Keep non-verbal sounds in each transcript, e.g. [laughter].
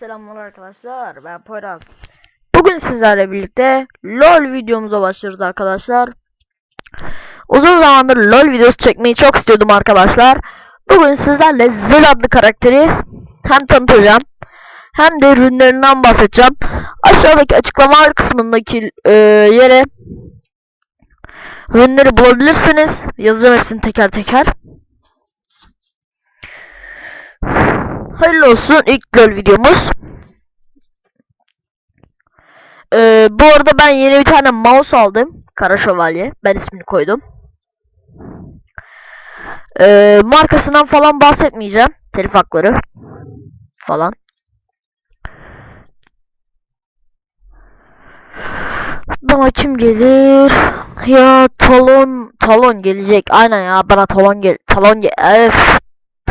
selamlar arkadaşlar. Ben Poyraz. Bugün sizlerle birlikte LoL videomuza başlıyoruz arkadaşlar. Uzun zamandır LoL videosu çekmeyi çok istiyordum arkadaşlar. Bugün sizlerle Zed adlı karakteri hem tanıtacağım hem de ürünlerinden bahsedeceğim. Aşağıdaki açıklama kısmındaki e, yere ürünleri bulabilirsiniz. Yazacağım hepsini teker teker. Hayırlı olsun ilk göl videomuz. Ee, bu arada ben yeni bir tane mouse aldım. Kara Şövalye. Ben ismini koydum. Ee, markasından falan bahsetmeyeceğim. Telif hakları falan. Bana kim gelir? Ya talon talon gelecek. Aynen ya bana talon gel talon gel.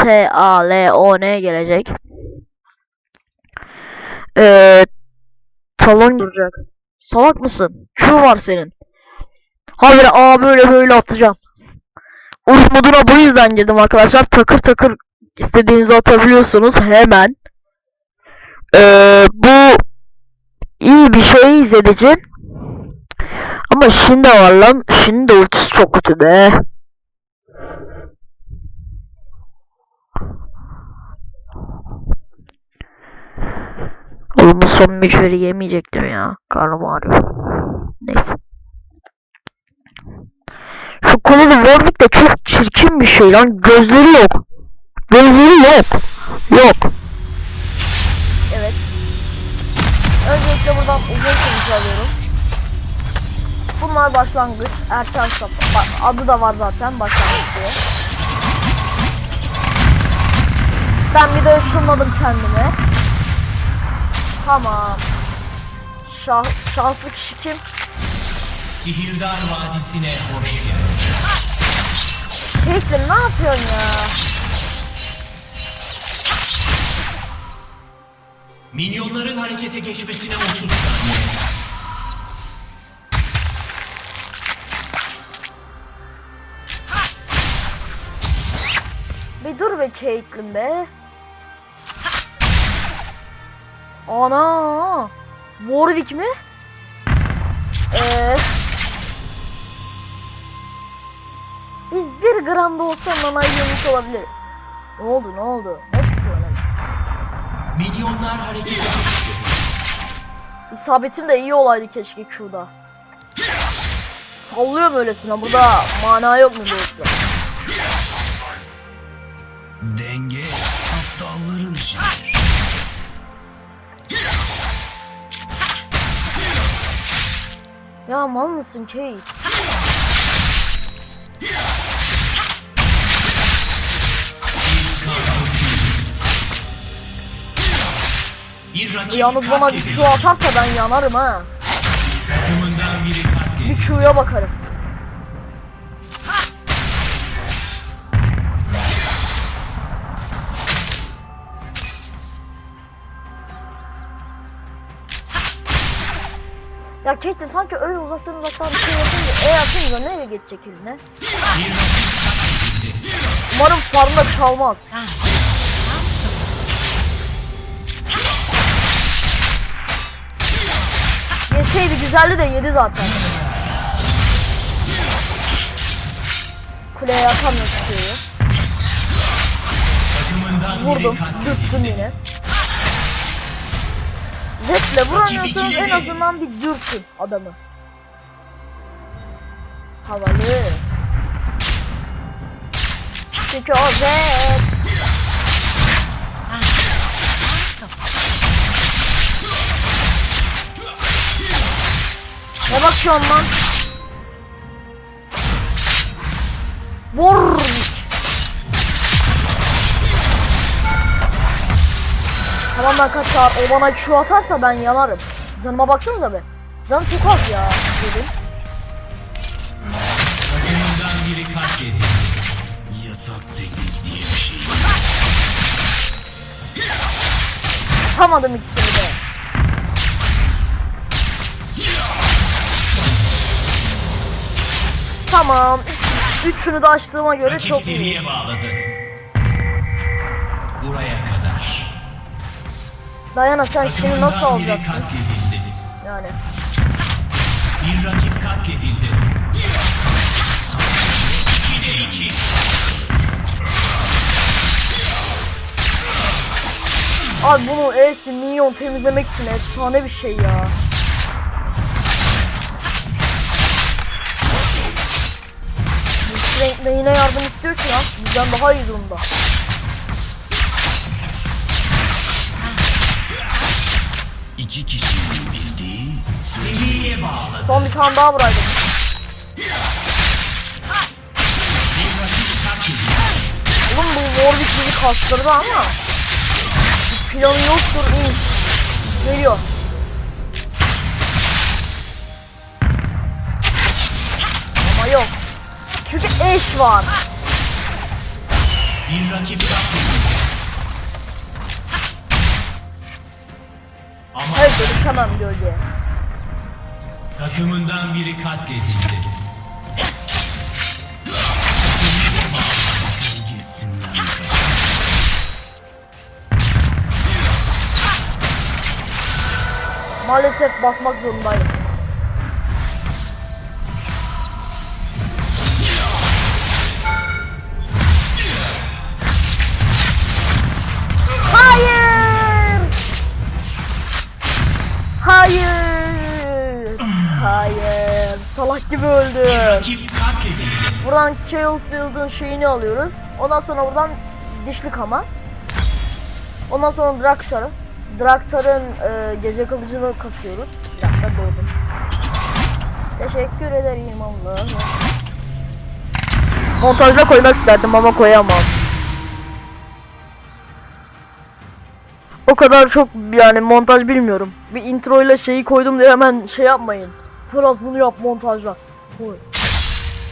T A L O N gelecek. Ee, talon duracak. Salak mısın? Şu var senin. Hayır aa böyle böyle atacağım. Uç moduna bu yüzden girdim arkadaşlar. Takır takır istediğinizi atabiliyorsunuz hemen. Ee, bu iyi bir şey izledici. Ama şimdi var lan. Şimdi ultisi çok kötü be. Oğlum bu son mücveri yemeyecektim ya. Karnım ağrıyor. Neyse. Şu koleli Warwick de çok çirkin bir şey lan. Gözleri yok. Gözleri yok. Yok. Evet. Öncelikle buradan uzun kılıcı alıyorum. Bunlar başlangıç. Erken. Bak, adı da var zaten başlangıç diye. Ben bir de ısınmadım kendime. Tamam. Şah, şanslı kişi kim? Sihirdar Vadisi'ne hoş geldin. Caitlyn ne yapıyorsun ya? Minyonların harekete geçmesine 30 saniye. Bir dur be Caitlyn be. Ana! Warwick mi? Eee... Biz bir gram da olsa nanayı yemiş olabiliriz. Ne oldu ne oldu? Ne çıkıyor lan? Harekete geçti. İsabetim de iyi olaydı keşke Q'da. Sallıyorum öylesine burada mana yok mu yoksa? Ya mal mısın rakip Yalnız bana bir Q atarsa ben yanarım ha. Bir. Q'ya bakarım. Ya Kate sanki öyle uzaktan uzaktan bir şey yapınca E atınca nereye geçecek eline? Umarım farmda çalmaz. Yeseydi güzeldi de yedi zaten. Kuleye atamıyor tutuyor. Vurdum, katledildi. yine. Zetle vuramıyorsunuz en azından bir dürtün adamı. Havalı. Çünkü o Zed. Ne bakıyorsun lan? Vur! Ben kaçar. O bana Q atarsa ben yanarım. Canıma baksanıza be. Canım çok az ya. Dedim. Takımından biri katledildi. Yasak teknik diye bir şey. Atamadım ikisini de. Tamam. Üçünü de açtığıma göre Rakip çok iyi. seriye bağladı. Buraya kadar. Dayana sen şimdi nasıl katledildi. Yani. Bir rakip katledildi. İkide iki. Abi bunu E'si minyon temizlemek için efsane bir şey ya. Frank de yine yardım istiyor ki ya. Bizden daha iyi durumda. İki kişinin bildiği seriye bağladı. Son bir tane daha vuraydım. Oğlum bu Warwick bizi kastırdı ama. Planı yoktur. Geliyor. Ama yok. Çünkü eş var. Bir rakip katledildi. Hayır dönüşemem gölgeye. takımından biri katledildi. Maalesef basmak zorundayım. Hayır! Hayır! Salak gibi öldü. Buradan Chaosfield'ın şeyini alıyoruz. Ondan sonra buradan dişli kama. Ondan sonra Draktar'ı. Draktar'ın e, gece kılıcını kasıyoruz. Bir dakika doğdum. Teşekkür ederim Allah'ım. Montajda koymak isterdim ama koyamam. O kadar çok yani montaj bilmiyorum. Bir intro ile şeyi koydum diye hemen şey yapmayın. Biraz bunu yap montajla. Koy.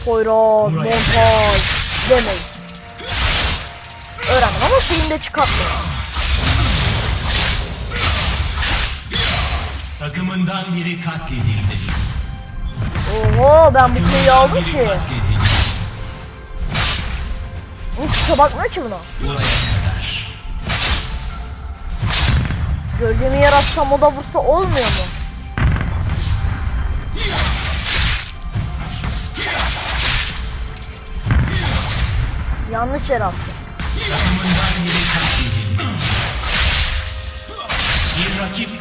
Poyraz, montaj demeyin. Öğrendim ama şeyini de çıkartmıyorum. Takımından biri katledildi. Oho ben bu şeyi aldım ki. Hiç bakmıyor ki buna. Buraya Gölgemi yaratsam o da vursa olmuyor mu? Yanlış yer attım.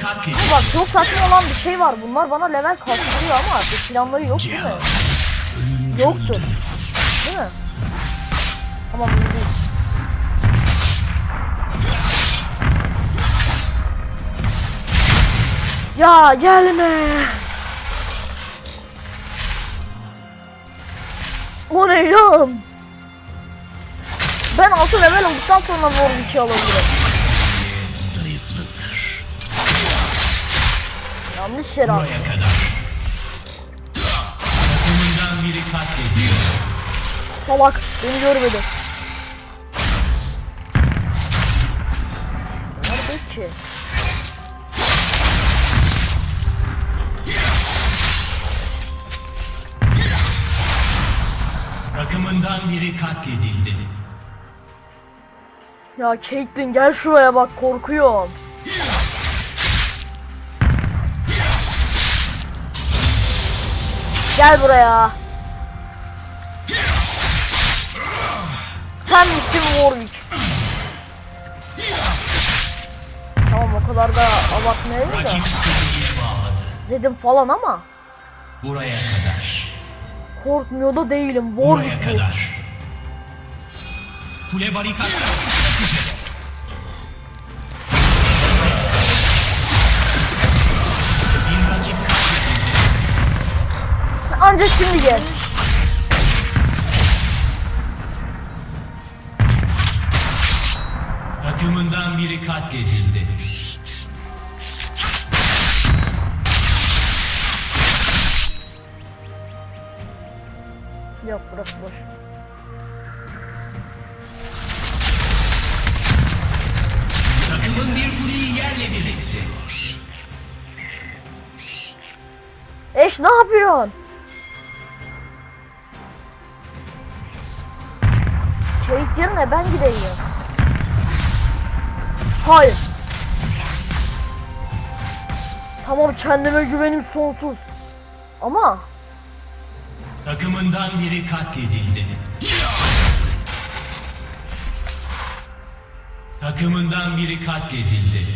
Katledildi. Bak çok saçma olan bir şey var. Bunlar bana level kastırıyor ama bir planları yok değil mi? Yoktur. Değil mi? Tamam değil. Ya gelme. O ne lan? Ben 6 level olduktan sonra Warwick'i alabilirim. Zayıflıktır. Yanlış yer aldım. Takımından biri katledildi. Salak beni görmedi. Nerede ki? Takımından biri katledildi. Ya Caitlyn gel şuraya bak korkuyorum. Gel buraya. Sen misin Warwick? Tamam o kadar da abartmayalım da. Zedim falan ama Buraya kadar. Korkmuyor da değilim. Warwick bu. kadar. Kule barikatları uçmak üzere. Bir rakip katledildi. Anca şimdi gel. Takımından biri katledildi. Yok burası boş. Takımın bir kuleyi yerle bir etti. Eş ne yapıyorsun? Şey yerine ben gideyim. Hayır. Tamam kendime güvenim sonsuz. Ama Takımından biri katledildi. Takımından biri katledildi.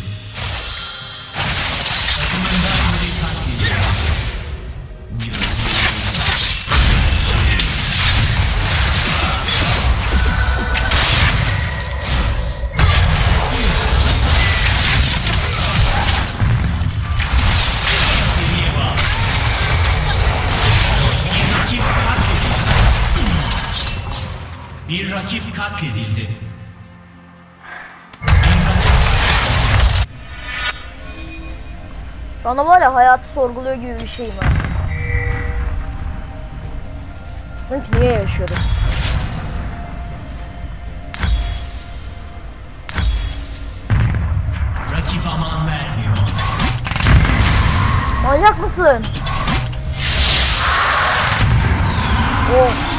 Bir rakip katledildi. bana var ya hayatı sorguluyor gibi bir şeyim var. Sanki niye yaşıyorum? Rakip aman vermiyor. Manyak mısın? Oh.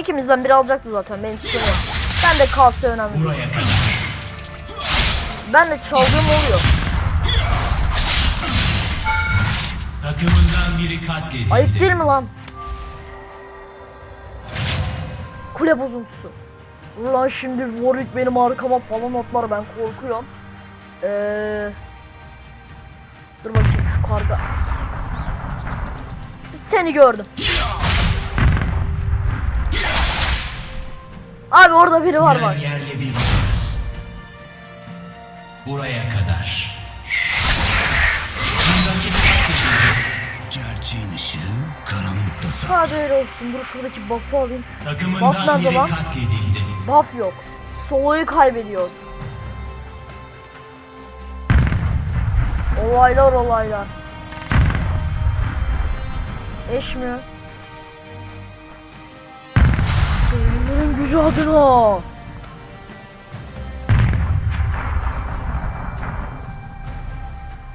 İkimizden biri alacaktı zaten benim yok. Ben de kalsa önemli. Buraya. Ben de çaldığım oluyor. Takımından biri katledildi. Ayıp değil mi lan? Kule bozuntusu. Ulan şimdi Warwick benim arkama falan atlar ben korkuyorum. Eee... Dur bakayım şu karga. Seni gördüm. Abi orada biri var bak. Yerle bir. Buraya kadar. Gerçeğin ışığı karanlıkta saklı. Hadi öyle olsun. Dur şuradaki buff'u alayım. Takımından nerede biri lan? katledildi. Buff yok. Solo'yu kaybediyor. Olaylar olaylar. Eş mi? Adına.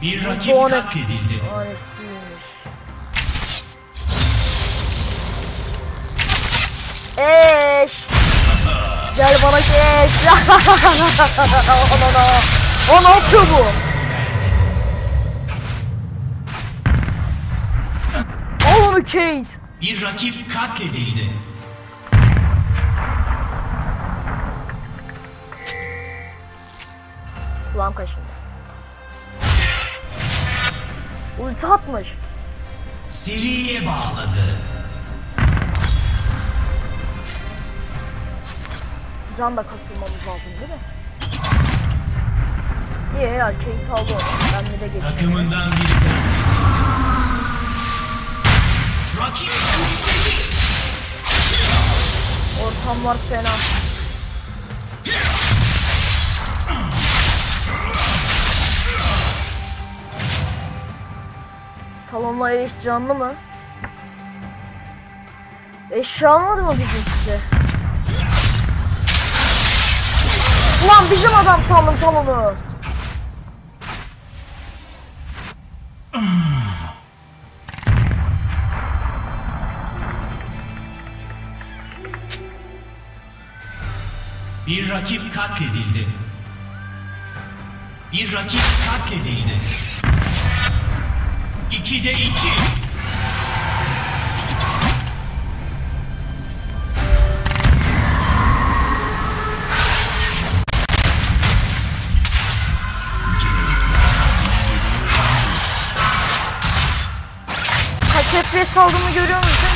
Bir rakip Doğru. katledildi. Eş. Gel bana. Anana. [laughs] O ne yapıyor bu? Kate. Bir rakip katledildi. Kulağım kaşındı. Ulti atmış. Seriye bağladı. Can da kasılmamız lazım değil mi? İyi ya Kate aldı onu. Ben bir de geçeyim. Takımından biri katledildi. Rakip. Ortamlar fena. Talonla eş canlı mı? Eşya almadı mı bizim size? Ulan bizim adam sandım talonu. Bir rakip katledildi. Bir rakip katledildi. İkide iki. Kaç FPS görüyor musun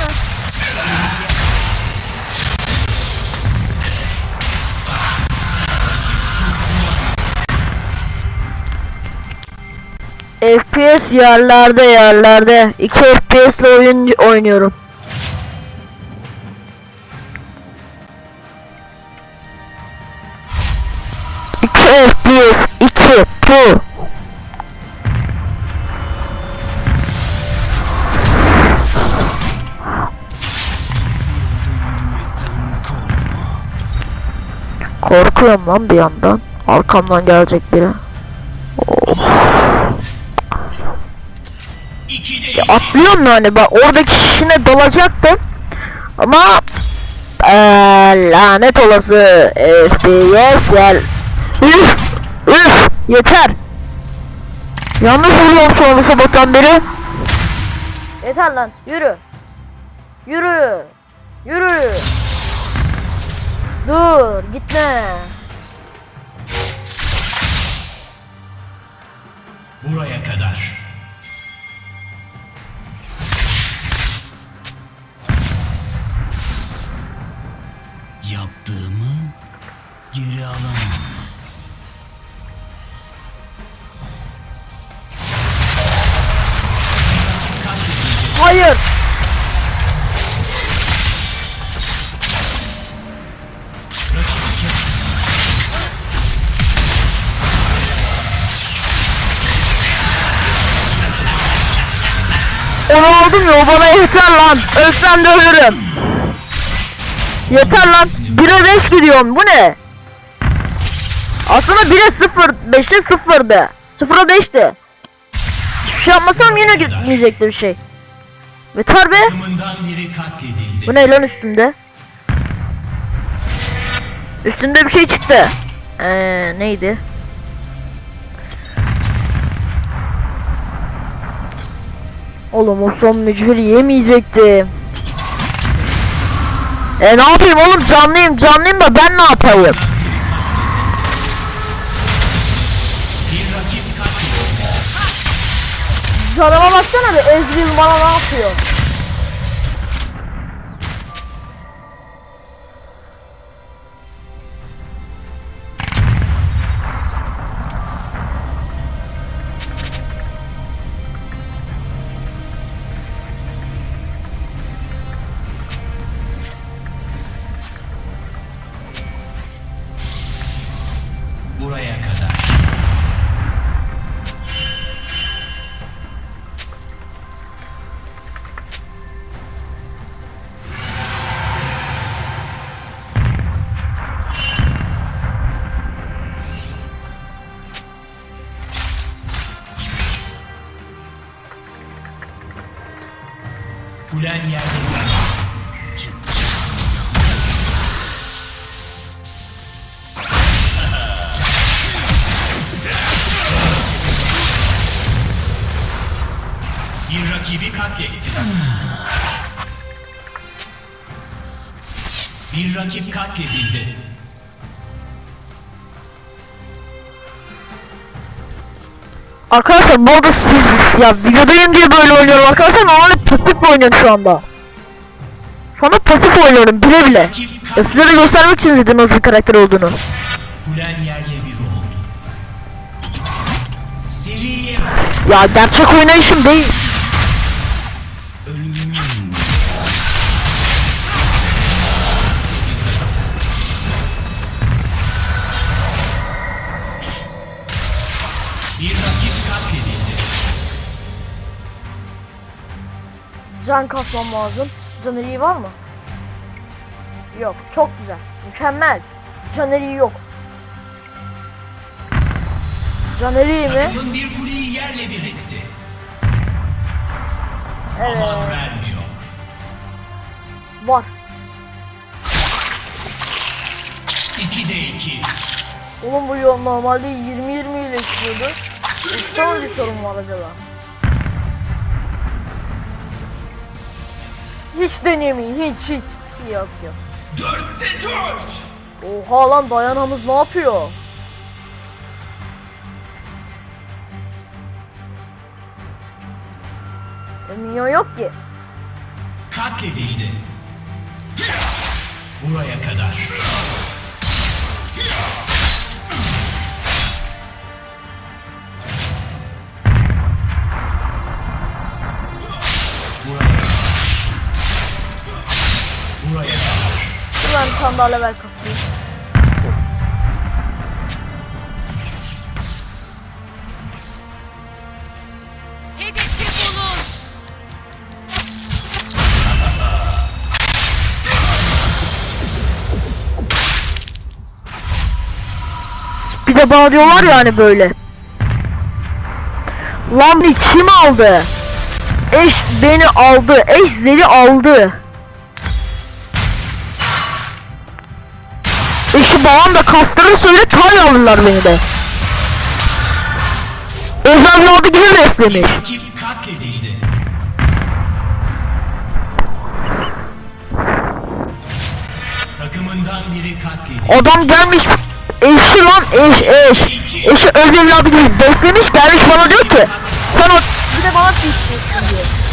FPS yerlerde yerlerde. 2 FPS ile oyun oynuyorum. İki FPS 2 Pro. Korkuyorum lan bir yandan. Arkamdan gelecek biri. Atlıyorum yani bak oradaki şişine dalacaktım. Ama eee, lanet olası FPS gel. Üf! Üf! Yeter! Yalnız vuruyorum şu anda sabahtan beri. Yeter lan yürü. Yürü. Yürü. Dur gitme. Buraya kadar. Onu aldım ya o bana yeter lan. Ölsem de ölürüm. Yeter lan. 1'e 5 gidiyorum. Bu ne? Aslında 1'e 0. 5'e 0'dı. 0'a 5'ti. Bir şey yapmasam yine gitmeyecekti bir şey. Yeter be. Bu ne lan üstünde? Üstünde bir şey çıktı. Eee neydi? Oğlum o son mücveri yemeyecektim. E ne yapayım oğlum canlıyım canlıyım da ben ne yapayım? Bir. Canıma baksana be Ezreal bana ne yapıyor? Buraya kadar. Rakip katledildi. Arkadaşlar bu arada siz ya videodayım diye böyle oynuyorum arkadaşlar normalde pasif oynuyorum şu anda. Şu anda pasif oynuyorum bile bile. Ya size de göstermek için dedim nasıl bir karakter olduğunu. Ya gerçek oynayışım değil. Can kasmam lazım. Caneri var mı? Yok. Çok güzel. Mükemmel. Caneri yok. Caneri mi? Takımın bir kuleyi yerle bir etti. Aman Evet. vermiyor. Var. 2'de 2. Oğlum bu yol normalde 20-20 ile işliyordu. Üstte mi bir sorun var acaba? Hiç denemeyin hiç hiç. Yok yok. 4'te 4. Oha lan dayanamız ne yapıyor? E, minyon yok ki. Katledildi. Buraya kadar. Ben bir tane daha level kasayım. Hedefi bulun. de bana diyorlar ya hani böyle. Lan bir kim aldı? Eş beni aldı. Eş Zeli aldı. Eşi babam da kastırır söyle tay alırlar beni de. Gibi beslemiş. Rakip katledildi. Takımından biri katledildi. Adam gelmiş eşi lan eş eş. Eşi öz evladı gibi beslemiş gelmiş bana diyor ki sen o bir de bana istiyorsun diyor.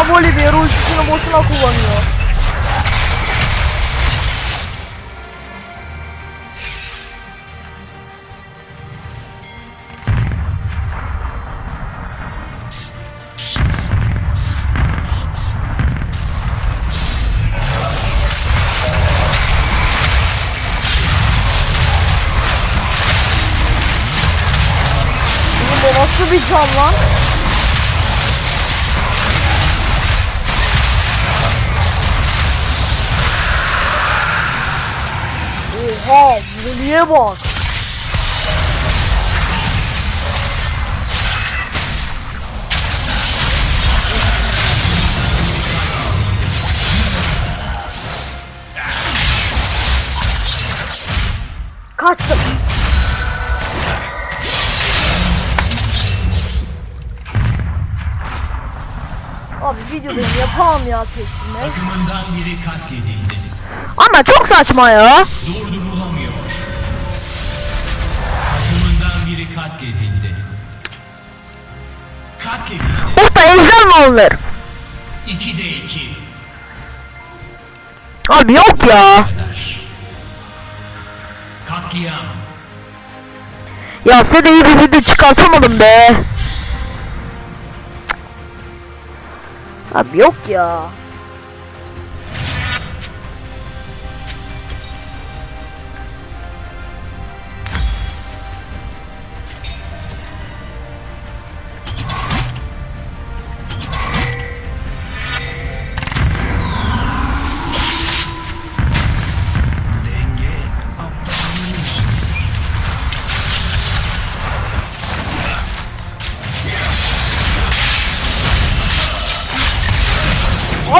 Al mesela Volibear ultisini boşuna kullanıyor. Nasıl bir can lan? Oha, Voli'ye bak. Kaçtım. Abi videodayım yapamam ya kesme. Takımından biri katledildi. Ama çok saçma ya. Durdurulamıyor. Usta ejder mi alınır? 2'de 2 Abi yok ya. Katliam. Ya de iyi bir video çıkartamadım be. Abi yok ya.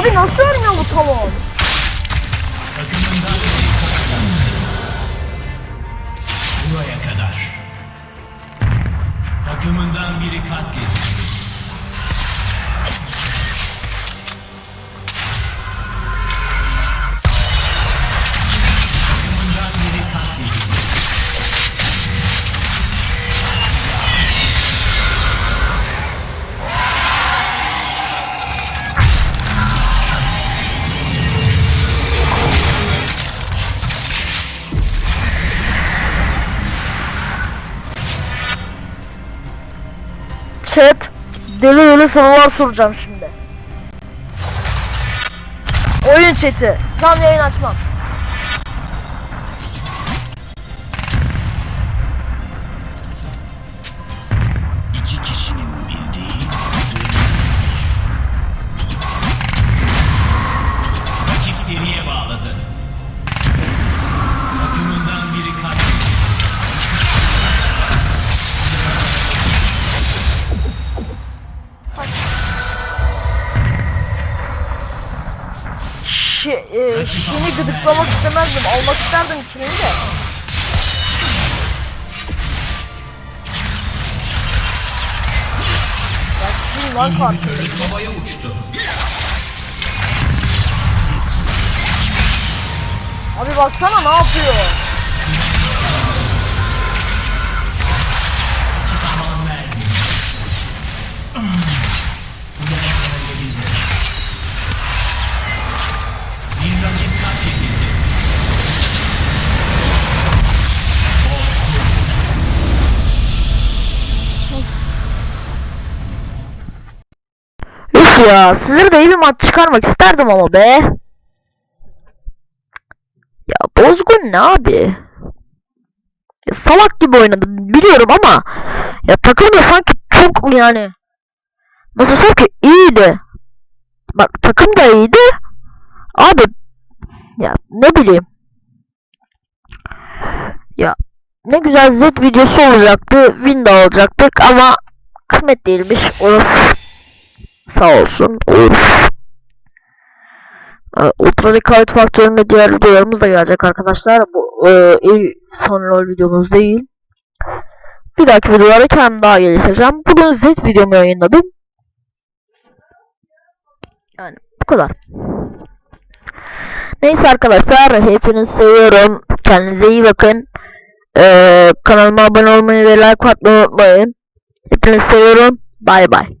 Abi nasıl ölmüyor bu talon? Buraya kadar. Takımından biri katledildi. Sorular soracağım şimdi. Oyun chat'i. Tam yayın açmam. Gıdıklamak istemezdim. Almak isterdim ikini de. Ya lan? İnhibitörü havaya uçtu. Abi baksana ne yapıyor? Ya sizlere de iyi bir maç çıkarmak isterdim ama be. Bozgun ne abi? Ya salak gibi oynadı biliyorum ama ya takım da sanki çok yani nasıl desem ki iyiydi. Bak takım da iyiydi. Abi ya ne bileyim. Ya ne güzel Z videosu olacaktı. Win de alacaktık ama kısmet değilmiş. Of. Sağ olsun. Of. Ee, Ultra Faktörü'nde diğer videolarımız da gelecek arkadaşlar. Bu e, son LoL videomuz değil. Bir dahaki videolarda kendim daha geliştireceğim. Bugün Z videomu yayınladım. Yani bu kadar. Neyse arkadaşlar hepinizi seviyorum. Kendinize iyi bakın. Ee, kanalıma abone olmayı ve like atmayı unutmayın. Hepinizi seviyorum. Bay bay.